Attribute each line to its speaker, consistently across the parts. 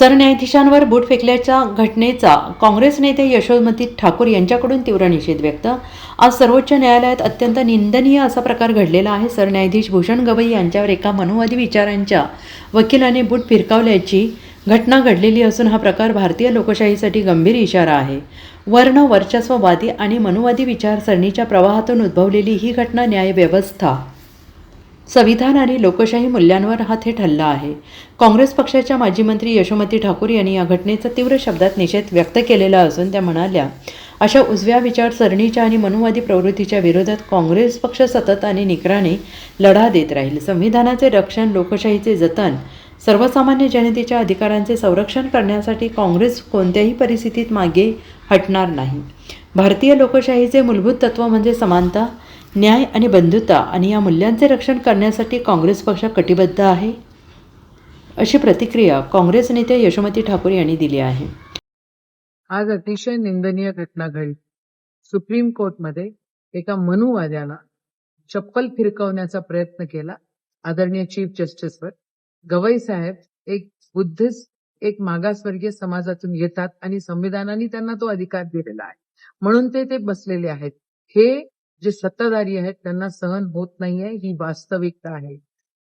Speaker 1: सरन्यायाधीशांवर बूट फेकल्याच्या घटनेचा काँग्रेस नेते यशोमती ठाकूर यांच्याकडून तीव्र निषेध व्यक्त. आज सर्वोच्च न्यायालयात अत्यंत निंदनीय असा प्रकार घडलेला आहे. सरन्यायाधीश भूषण गवई यांच्यावर एका मनुवादी विचारांच्या वकिलाने बूट फिरकावल्याची घटना घडलेली असून हा प्रकार भारतीय लोकशाहीसाठी गंभीर इशारा आहे. वर्ण वर्चस्ववादी आणि मनुवादी विचारसरणीच्या प्रवाहातून उद्भवलेली ही घटना न्यायव्यवस्था संविधान आणि लोकशाही मूल्यांवर हा थेट हल्ला आहे. काँग्रेस पक्षाच्या माजी मंत्री यशोमती ठाकूर यांनी या घटनेचा तीव्र शब्दात निषेध व्यक्त केलेला असून त्या म्हणाल्या अशा उजव्या विचारसरणीच्या आणि मनुवादी प्रवृत्तीच्या विरोधात काँग्रेस पक्ष सतत आणि निकराने लढा देत राहील. संविधानाचे रक्षण लोकशाहीचे जतन सर्वसामान्य जनतेच्या अधिकारांचे संरक्षण करण्यासाठी काँग्रेस कोणत्याही परिस्थितीत मागे हटणार नाही. भारतीय लोकशाहीचे मूलभूत तत्व म्हणजे समानता न्याय आणि बंधुता आणि या मूल्यांचे रक्षण करण्यासाठी काँग्रेस पक्ष कटिबद्ध आहे? अशी प्रतिक्रिया काँग्रेस नेत्या यशोमती ठाकूर यांनी दिली आहे.
Speaker 2: आज अतिशय निंदनीय घटना घडली. सुप्रीम कोर्टमध्ये एका मनुवाद्याला चप्पल फिरकवण्याचा प्रयत्न केला. आदरणीय चीफ जस्टिसवर. गवई साहेब एक बुद्धिस्ट एक मागासवर्गीय समाजातून येतात आणि संविधानाने त्यांना तो अधिकार दिलेला आहे. म्हणून ते ते बसलेले आहेत. हे जे सत्ताधारी आहेत त्यांना सहन होत नाहीये ही वास्तविकता आहे.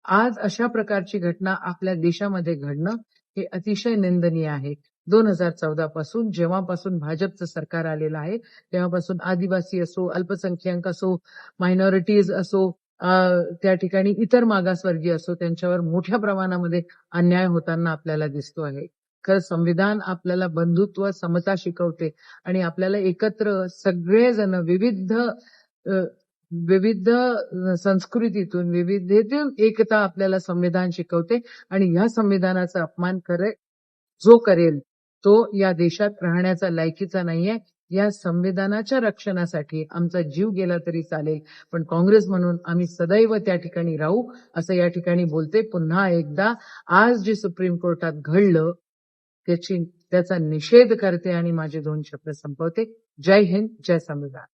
Speaker 2: आज अशा प्रकारची घटना आपल्या देशामध्ये घडणं हे अतिशय निंदनीय आहे. दोन हजार चौदा पासून जेव्हापासून भाजपचं सरकार आलेलं आहे तेव्हापासून आदिवासी असो अल्पसंख्याक असो मायनॉरिटीज असो अं, त्या ठिकाणी इतर मागासवर्गीय असो त्यांच्यावर मोठ्या प्रमाणामध्ये अन्याय होताना आपल्याला दिसतो आहे. खरं संविधान आपल्याला बंधुत्व समता शिकवते आणि आपल्याला एकत्र सगळेजण विविध विविध संस्कृतीतून विविधतेतून एकता आपल्याला संविधान शिकवते आणि या संविधानाचा अपमान करे जो करेल तो या देशात राहण्याचा लायकीचा नाहीये. या संविधानाच्या रक्षणासाठी आमचा जीव गेला तरी चालेल. पण काँग्रेस म्हणून आम्ही सदैव त्या ठिकाणी राहू असं या ठिकाणी बोलते. पुन्हा एकदा आज जे सुप्रीम कोर्टात घडलं त्याची त्याचा निषेध करते आणि माझे दोन शब्द संपवते. जय हिंद जय संविधान.